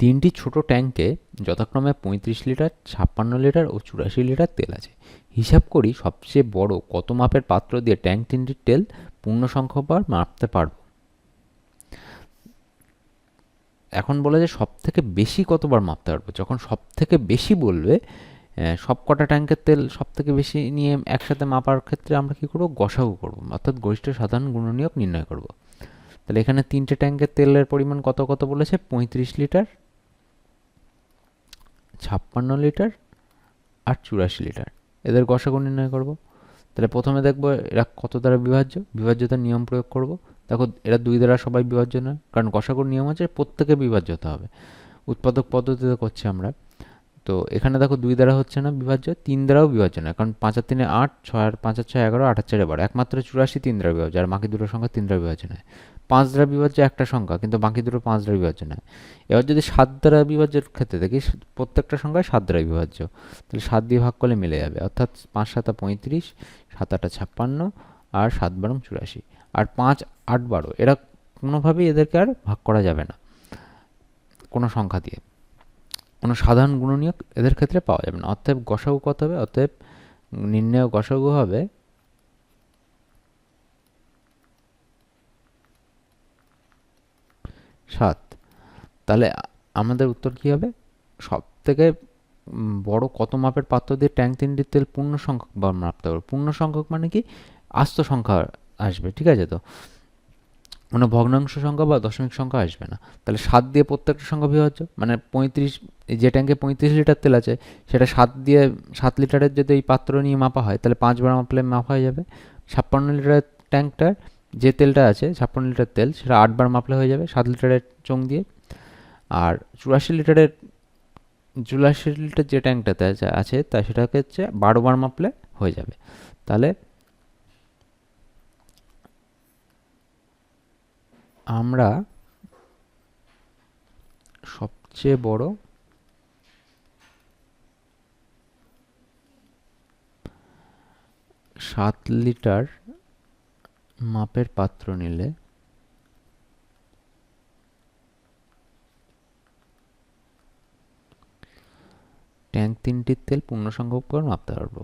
তিনটি ছোট ট্যাঙ্কে যথাক্রমে পঁয়ত্রিশ লিটার, ছাপ্পান্ন লিটার ও চুরাশি লিটার তেল আছে। হিসাব করি সবচেয়ে বড় কত মাপের পাত্র দিয়ে ট্যাঙ্ক তিনটির তেল পূর্ণ সংখ্যকবার মাপতে পারব? এখন বলে যে সব থেকে বেশি কতবার মাপতে পারব? যখন সব থেকে বেশি বলবে সব কটা ট্যাঙ্কের তেল সব থেকে বেশি নিয়ে একসাথে মাপার ক্ষেত্রে আমরা কী করব? গসাগু করব। অর্থাৎ গরিষ্ঠ সাধারণ গুণনীয়ক নির্ণয় করব। তাহলে এখানে তিনটে ট্যাঙ্কের তেলের পরিমাণ কত কত বলেছে? পঁয়ত্রিশ লিটার ছাপ্পান্ন লিটার আর চুরাশি লিটার। এদের গসাগু নির্ণয় করব। তাহলে প্রথমে দেখব এরা কত দ্বারা বিভাজ্য। বিভাজ্যতার নিয়ম প্রয়োগ করব। দেখো, এরা দুই দ্বারা সবাই বিভাজ্য নয়, কারণ গসাগুর নিয়ম আছে, প্রত্যেকে বিভাজ্য হতে হবে। উৎপাদক পদ্ধতিতে করছি আমরা। তো এখানে দেখো দুই দ্বারা হচ্ছে না বিভাজ্য, তিন দ্বারাও বিভাজ্য না কারণ পাঁচ আর তিনে আট, ছয় আর পাঁচ আর ছয় এগারো, আট আর চারে বারো। একমাত্র চুরাশি তিন দ্বারা বিভাজ্য, আর বাকি দুটো সংখ্যা তিন দ্বারা বিভাজ্য নয়। পাঁচ দ্বারা বিভাজ্য একটা সংখ্যা, কিন্তু বাকি দুটো পাঁচ দ্বারা বিভাজ্য নয়। এবার যদি সাত দ্বারা বিভাজ্যের ক্ষেত্রে দেখি, প্রত্যেকটা সংখ্যায় সাত দ্বারা বিভাজ্য, তাহলে সাত দিয়ে ভাগ করলে মিলে যাবে। অর্থাৎ পাঁচ সাতা পঁয়ত্রিশ, সাত আটা ছাপ্পান্ন, আর সাত বারো চুরাশি। আর পাঁচ আট বারো, এরা কোনোভাবেই এদেরকে আর ভাগ করা যাবে না কোনো সংখ্যা দিয়ে। কোনো সাধারণ গুণনীয়ক এদের ক্ষেত্রে পাওয়া যাবে না। অতএব গসাগু কত হবে? অতএব নির্ণয় গসাগু হবে সাত। তাহলে আমাদের উত্তর কী হবে? সব থেকে বড় কত মাপের পাত্র দিয়ে ট্যাঙ্ক তিনটির তেল পূর্ণ সংখ্যক মাপতে পারব পূর্ণ সংখ্যক মানে কি? আস্ত সংখ্যা আসবে, ঠিক আছে তো? কোনো ভগ্নাংশ সংখ্যা বা দশমিক সংখ্যা আসবে না। তাহলে সাত দিয়ে প্রত্যেকটা সংখ্যা বিভাজ্য মানে পঁয়ত্রিশ যে ট্যাঙ্কে পঁয়ত্রিশ লিটার তেল আছে, সেটা সাত দিয়ে সাত লিটারের যদি এই পাত্র নিয়ে মাপা হয়, তাহলে পাঁচবার মাপলে মাপা হয়ে যাবে। ছাপ্পান্ন লিটারের ট্যাঙ্কটার যে তেলটা আছে, ছাপ্পান্ন লিটার তেল, সেটা আটবার মাপলে হয়ে যাবে সাত লিটারের চোং দিয়ে। আর চুরাশি লিটারের, চুরাশি লিটার যে ট্যাঙ্কটাতে আছে তা সেটাকে হচ্ছে বারোবার মাপলে হয়ে যাবে। তাহলে আমরা সবচেয়ে বড় সাত লিটার মাপের পাত্র নিলে ট্যাঙ্ক তিনটির তেল পূর্ণ সংখ্যক করে মাপতে পারব।